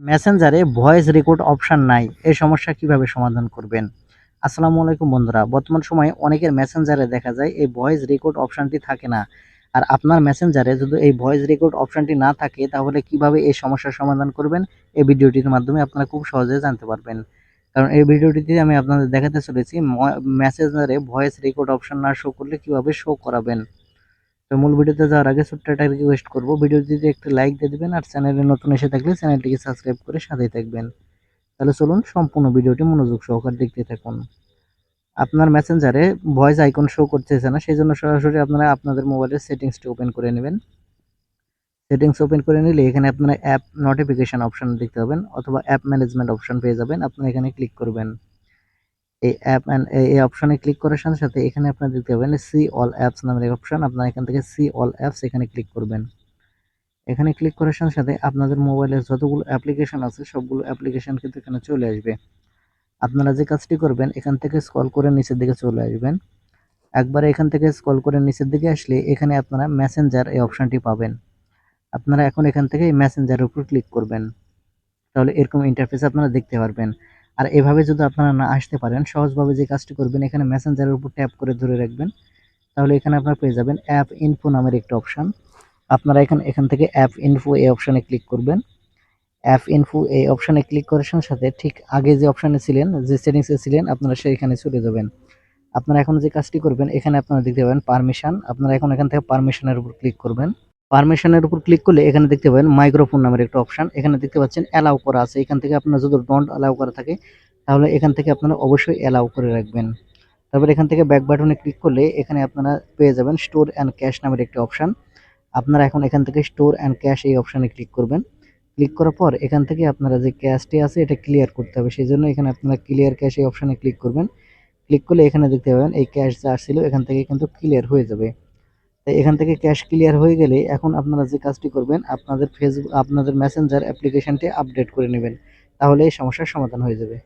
মেসেঞ্জারে voice record option নাই। এই সমস্যা কীভাবে সমাধান করবেন? আসসালামু আলাইকুম বন্ধুরা, বর্তমান সময়ে অনেকের মেসেঞ্জারে দেখা যায় এই ভয়েস রেকর্ড অপশনটি থাকে না। আর আপনার মেসেঞ্জারে যদি এই ভয়েস রেকর্ড অপশনটি না থাকে, তাহলে কীভাবে এই সমস্যার সমাধান করবেন? এই ভিডিওটির মাধ্যমে আপনারা খুব সহজে জানতে পারবেন। কারণ এই ভিডিওটিতে আমি আপনাদের দেখাতে চলেছি মেসেঞ্জারে ভয়েস রেকর্ড অপশন না শো করলে কীভাবে শো করাবেন? তো মূল ভিডিওতে যাওয়ার আগে ছোট্ট একটা রিকোয়েস্ট করব। ভিডিওটিতে একটি লাইক দিয়ে দেবেন আর চ্যানেলে নতুন এসে থাকলে চ্যানেলটিকে সাবস্ক্রাইব করে সাথেই থাকবেন। তাহলে চলুন সম্পূর্ণ ভিডিওটি মনোযোগ সহকারে দেখতে থাকুন। আপনার মেসেঞ্জারে ভয়েস আইকন শো করতেছে না, সেই জন্য সরাসরি আপনারা আপনাদের মোবাইলের সেটিংসটি ওপেন করে নেবেন। সেটিংস ওপেন করে নিলে এখানে আপনারা অ্যাপ নোটিফিকেশান অপশান দেখতে পাবেন অথবা অ্যাপ ম্যানেজমেন্ট অপশান পেয়ে যাবেন। আপনারা এখানে ক্লিক করবেন। এই অ্যাপ অ্যান্ড এই অপশনে ক্লিক করার সাথে সাথে এখানে আপনারা দেখতে পাবেন সি অল অ্যাপস নামের অপশন আপনারা এখান থেকে সি অল অ্যাপস এখানে ক্লিক করবেন। এখানে ক্লিক করার সাথে সাথে আপনাদের মোবাইলের যতগুলো অ্যাপ্লিকেশন আছে, সবগুলো অ্যাপ্লিকেশন কিন্তু এখানে চলে আসবে। আপনারা যে কাজটি করবেন, এখান থেকে স্কল করে নিচের দিকে চলে আসবেন। একবারে এখান থেকে স্কল করে নিচের দিকে আসলে এখানে আপনারা মেসেঞ্জার এই অপশানটি পাবেন। আপনারা এখন এখান থেকে মেসেঞ্জারের উপর ক্লিক করবেন। তাহলে এরকম ইন্টারফেস আপনারা দেখতে পারবেন। আর এভাবে যদি আপনারা না আসতে পারেন, সহজভাবে যে কাজটি করবেন, এখানে মেসেঞ্জারের উপর ট্যাপ করে ধরে রাখবেন। তাহলে এখানে আপনারা পেয়ে যাবেন অ্যাপ ইনফো নামের একটা অপশান আপনারা এখানে এখান থেকে অ্যাপ ইনফো এই অপশানে ক্লিক করবেন। অ্যাপ ইনফো এই অপশানে ক্লিক করার সাথে সাথে ঠিক আগে যে অপশানে ছিলেন, যে সেটিংসে ছিলেন, আপনারা সেইখানে চলে যাবেন। আপনারা এখন যে কাজটি করবেন, এখানে আপনারা দেখতে পাবেন পারমিশন আপনারা এখন এখান থেকে পারমিশনের উপর ক্লিক করবেন। পারমিশনের উপর ক্লিক করলে এখানে দেখতে পাবেন মাইক্রোফোন নামের একটা অপশান এখানে দেখতে পাচ্ছেন অ্যালাউ করা আছে। এখান থেকে আপনার যদি ডোন্ট অ্যালাউ করা থাকে, তাহলে এখান থেকে আপনারা অবশ্যই অ্যালাউ করে রাখবেন। তারপর এখান থেকে ব্যাক বাটনে ক্লিক করলে এখানে আপনারা পেয়ে যাবেন স্টোর অ্যান্ড ক্যাশ নামের একটি অপশান আপনারা এখন এখান থেকে স্টোর অ্যান্ড ক্যাশ এই অপশানে ক্লিক করবেন। ক্লিক করার পর এখান থেকে আপনারা যে ক্যাশটি আছে, এটা ক্লিয়ার করতে হবে। সেই জন্য এখানে আপনারা ক্লিয়ার ক্যাশ এই অপশানে ক্লিক করবেন। ক্লিক করলে এখানে দেখতে পাবেন এই ক্যাশ যা আসছিল এখান থেকে কিন্তু ক্লিয়ার হয়ে যাবে। এখান থেকে ক্যাশ ক্লিয়ার হয়ে গেলে এখন আপনারা যে কাজটি করবেন, আপনাদের ফেসবুক আপনাদের মেসেঞ্জার অ্যাপ্লিকেশনটি আপডেট করে নেবেন। তাহলে এই সমস্যার সমাধান হয়ে যাবে।